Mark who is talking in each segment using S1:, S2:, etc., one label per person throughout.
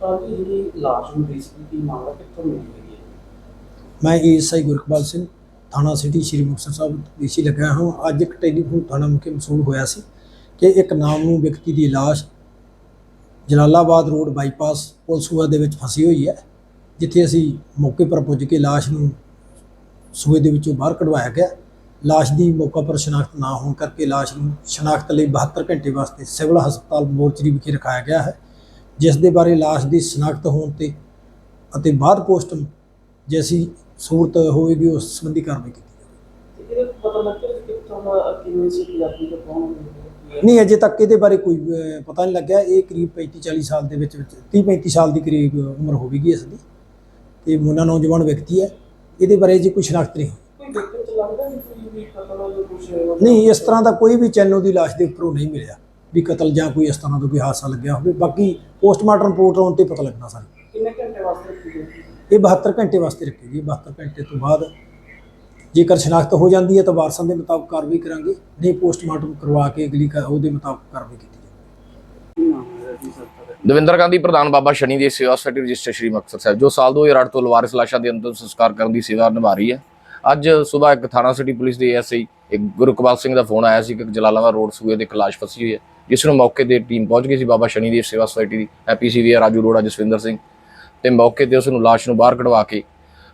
S1: ਤਾਂ ਕਿ ਜਿਹੜੀ ਲਾਸ਼ ਮਿਲੀ ਸੀ ਕੀ ਮਾਮਲਾ ਕਿੱਥੋਂ ਮਿਲੀ ਹੈਗੀ
S2: ਮੈਂ ਏਐਸਆਈ ਗੁਰਕਪਾਲ ਸਿੰਘ, ਥਾਣਾ ਸਿਟੀ ਸ਼੍ਰੀ ਮੁਕਤਸਰ ਸਾਹਿਬ ਵਿਖੇ ਲੱਗਾ ਹਾਂ। ਅੱਜ ਇੱਕ ਟੈਲੀਫੋਨ ਥਾਣਾ ਮੁਖੀ ਮਸੂਲ ਹੋਇਆ ਸੀ ਕਿ ਇੱਕ ਨਾਮਨੂ ਵਿਅਕਤੀ ਦੀ ਲਾਸ਼ ਜਲਾਲਾਬਾਦ ਰੋਡ ਬਾਈਪਾਸ ਪੁਲਸੂਆ ਦੇ ਵਿੱਚ ਫਸੀ ਹੋਈ ਹੈ, ਜਿੱਥੇ ਅਸੀਂ ਮੌਕੇ ਪਰ ਪੁੱਜ ਕੇ ਲਾਸ਼ ਨੂੰ ਸੂਏ ਦੇ ਵਿੱਚੋਂ ਬਾਹਰ ਕਢਵਾਇਆ ਗਿਆ। ਲਾਸ਼ ਦੀ ਮੌਕਾ ਪਰ ਸ਼ਨਾਖਤ ਨਾ ਹੋਣ ਕਰਕੇ ਲਾਸ਼ ਨੂੰ ਸ਼ਨਾਖਤ ਲਈ 72 ਘੰਟੇ ਵਾਸਤੇ ਸਿਵਲ ਹਸਪਤਾਲ ਮੋਰਚਰੀ ਵਿਖੇ ਰਖਾਇਆ ਗਿਆ ਹੈ। ਜਿਸ ਦੇ ਬਾਰੇ ਲਾਸ਼ ਦੀ ਸ਼ਨਾਖਤ ਹੋਣ ਤੇ ਅਤੇ ਬਾਅਦ ਪੋਸਟਮ ਜੈਸੀ ਸੂਰਤ ਹੋਵੇਗੀ ਉਸ ਸੰਬੰਧੀ ਕਾਰਵਾਈ ਕੀਤੀ ਜਾਵੇਗੀ। ਨਹੀਂ ਅਜੇ ਤੱਕ ਇਹਦੇ ਬਾਰੇ ਕੋਈ ਪਤਾ ਨਹੀਂ ਲੱਗਿਆ। ਇਹ ਕਰੀਬ 35 40 ਸਾਲ ਦੇ ਵਿੱਚ ਵਿੱਚ 30 35 ਸਾਲ ਦੀ ਕਰੀਬ ਉਮਰ ਹੋਵੇਗੀ ਇਸ ਦੀ। ਤੇ ਮੁੰਨਾ ਨੌਜਵਾਨ ਵਿਅਕਤੀ ਹੈ। ਇਹਦੇ ਬਾਰੇ ਜੀ ਕੋਈ ਸ਼ਨਾਖਤ ਨਹੀਂ
S1: ਨਹੀਂ
S2: ਇਸ ਤਰ੍ਹਾਂ ਦਾ ਕੋਈ ਵੀ ਚੈਨੋ ਦੀ ਲਾਸ਼ ਦੇ ਉੱਪਰੋਂ ਨਹੀਂ ਮਿਲਿਆ। ਵੀ ਕਤਲ ਜਾਂ ਕੋਈ ਇਸ ਤਰ੍ਹਾਂ ਦਾ ਕੋਈ ਹਾਦਸਾ ਲੱਗਿਆ ਹੋਵੇ। ਬਾਕੀ ਪੋਸਟਮਾਰਟਮ ਰਿਪੋਰਟ ਆਉਣ ਤੇ ਪਤਾ ਲੱਗਣਾ ਸਾਨੂੰ
S1: ਕਿੰਨੇ ਘੰਟੇ ਵਾਸਤੇ ਰੱਖੀ ਗਈ? ਸੀ?
S2: ਇਹ 72 ਘੰਟੇ ਵਾਸਤੇ ਰੱਖੀ ਗਈ। 72 ਘੰਟੇ ਤੋਂ ਬਾਅਦ ਜੇਕਰ ਸ਼ਨਾਖਤ ਹੋ ਜਾਂਦੀ ਹੈ ਤਾਂ ਵਾਰਸਾਂ ਦੇ ਮੁਤਾਬਕ ਕਾਰਵਾਈ ਕਰਾਂਗੇ। ਨਹੀਂ ਪੋਸਟਮਾਰਟਮ ਕਰਵਾ ਕੇ ਅਗਲੀ ਕਾ- ਉਹਦੇ ਮੁਤਾਬਕ ਕਾਰਵਾਈ ਕੀਤੀ
S1: ਸਰ
S3: ਦਵਿੰਦਰ ਗਾਂਧੀ ਪ੍ਰਧਾਨ ਬਾਬਾ ਸ਼ਨੀ ਦੀ ਸੇਵਾ ਸੁਸਾਇਟੀ ਰਜਿਸਟਰ ਸ਼੍ਰੀ ਮੁਕਤਸਰ ਸਾਹਿਬ। ਜੋ ਸਾਲ 2008 ਤੋਂ ਲਵਾਰਿਸ ਲਾਸ਼ਾਂ ਦੇ ਅੰਤਿਮ ਸੰਸਕਾਰ ਕਰਨ ਦੀ ਸੇਵਾ ਨਿਭਾ ਰਹੀ ਹੈ। ਅੱਜ ਸਵੇਰ ਇੱਕ ਥਾਣਾ ਸਿਟੀ ਪੁਲਿਸ ਦੇ ਐਸਆਈ ਇੱਕ ਗੁਰਕਪਾਲ ਸਿੰਘ ਦਾ ਫੋਨ ਆਇਆ ਸੀ ਕਿ ਜਲਾਲਾਬਾਦ ਰੋਡ ਸੂਏ ਦੇ ਕਲਾਸ਼ ਫਸੀ ਹੋਈ ਹੈ। ਜਿਸ ਨੂੰ ਮੌਕੇ ਤੇ ਟੀਮ ਪਹੁੰਚ ਗਈ ਸੀ ਬਾਬਾ ਸ਼ਨੀ ਦੀ ਸੇਵਾ ਸੁਸਾਇਟੀ ਦੀ ਐਪੀਸੀਵੀ ਰਾਜੂ ਰੋੜਾ ਜਸਵਿੰਦਰ ਸਿੰਘ। ਤੇ ਮੌਕੇ ਤੇ ਉਸ ਨੂੰ ਲਾਸ਼ ਨੂੰ ਬਾਹਰ ਕਢਵਾ ਕੇ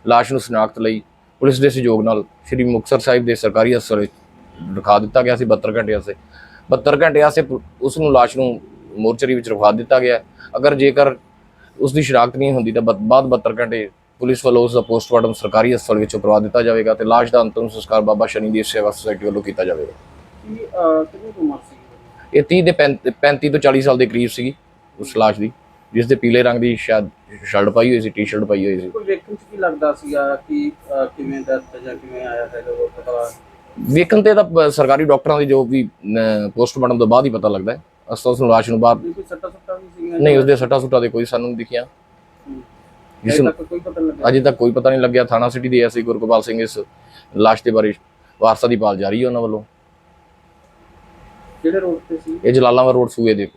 S3: ਲਾਸ਼ ਨੂੰ ਸ਼ਨਾਖਤ ਲਈ ਪੁਲਿਸ ਦੇ ਸਹਿਯੋਗ ਨਾਲ ਸ਼੍ਰੀ ਮੁਕਤਸਰ ਸਾਹਿਬ ਦੇ ਸਰਕਾਰੀ ਹਸਪਤਾਲ ਵਿੱਚ ਰਖਾ ਦਿੱਤਾ ਗਿਆ ਸੀ 72 ਘੰਟੇ ਵਾਸਤੇ 72 ਘੰਟੇ ਵਾਸਤੇ ਪੁ- ਉਸ ਨੂੰ ਲਾਸ਼ ਨੂੰ ਮੋਰਚਰੀ ਵਿੱਚ ਰਖਵਾ ਦਿੱਤਾ ਗਿਆ। ਅਗਰ ਜੇਕਰ ਉਸ ਦੀ ਸ਼ਨਾਖਤ ਨਹੀਂ ਹੁੰਦੀ ਤਾਂ ਬਾਅਦ 72 ਘੰਟੇ ਪੁਲਿਸ ਵੱਲੋਂ ਉਸ ਦਾ ਪੋਸਟਮਾਰਟਮ ਸਰਕਾਰੀ ਹਸਪਤਾਲ ਵਿੱਚੋਂ ਕਰਵਾ ਦਿੱਤਾ ਜਾਵੇਗਾ ਤੇ ਲਾਸ਼ ਦਾ ਅੰਤਮ ਸੰਸਕਾਰ ਬਾਬਾ ਸ਼ਨੀ ਦੀ ਸੇਵਾ ਸੁਸਾਇਟੀ ਵੱਲੋਂ ਕੀਤਾ ਜਾਵੇਗਾ।
S1: ਕੀ ਕਿੰਨੀ ਉਮਰ ਸੀ?
S3: ਇਹ 30 ਦੇ 35 ਤੋਂ 40 ਸਾਲ ਦੇ ਕਰੀਬ ਸੀਗੀ ਉਸ ਲਾਸ਼ ਦੀ ਜਿਸ ਦੇ ਪੀਲੇ ਰੰਗ ਦੀ ਸ਼ਾਇਦ ਸ਼ਰਟ ਪਾਈ ਹੋਈ ਸੀ ਟੀ-ਸ਼ਰਟ ਪਾਈ ਹੋਈ ਸੀ।
S1: ਕੋਈ ਵੇਖਣ ਚ ਕੀ ਲੱਗਦਾ ਸੀਗਾ ਕਿ ਕਿਵੇਂ ਦਰਦ ਜਾਂ ਕਿਵੇਂ ਆਇਆ ਹੈਗਾ ਉਹ ਪਤਾ
S3: ਵੇਖਣ ਤੇ ਤਾਂ ਸਰਕਾਰੀ ਡਾਕਟਰਾਂ ਦੀ ਜੋ ਵੀ ਪੋਸਟਮਾਰਟਮ ਤੋਂ ਬਾਅਦ ਹੀ ਪਤਾ ਲੱਗਦਾ ਹੈ। ਅਸਲ ਉਸ ਨੂੰ ਲਾਸ਼ ਨੂੰ ਬਾਹਰ
S1: ਨਹੀਂ ਕੋਈ ਸੱਟਾ ਸੁੱਟਾ ਵੀ ਸੀਗਾ
S3: ਨਹੀਂ ਉਸਦੇ ਸੱਟਾ ਦੇ ਕੋਈ ਸਾਨੂੰ ਨਹੀਂ ਦਿਖਿਆ। ਜਿਸ
S1: ਅਜੇ
S3: ਨੂੰ
S1: ਤੱਕ ਕੋਈ ਪਤਾ ਨਹੀਂ ਲੱਗਾ
S3: ਅਜੇ ਤੱਕ ਕੋਈ ਪਤਾ ਨਹੀਂ ਲੱਗਿਆ। ਥਾਣਾ ਸਿਟੀ ਦੇ ਐਸਆਈ ਗੁਰਗੋਪਾਲ ਸਿੰਘ ਇਸ ਲਾਸ਼ ਦੇ ਬਾਰੇ ਵਾਰਸਾ ਦੀ ਭਾਲ ਜਾਰੀ ਹੈ ਉਹਨਾਂ ਵੱਲੋਂ।
S1: ਕਿਹੜੇ ਰੋਡ ਤੇ ਸੀ?
S3: ਇਹ ਜਲਾਲਾਬਾਦ ਰੋਡ ਸੂਏ ਦੇ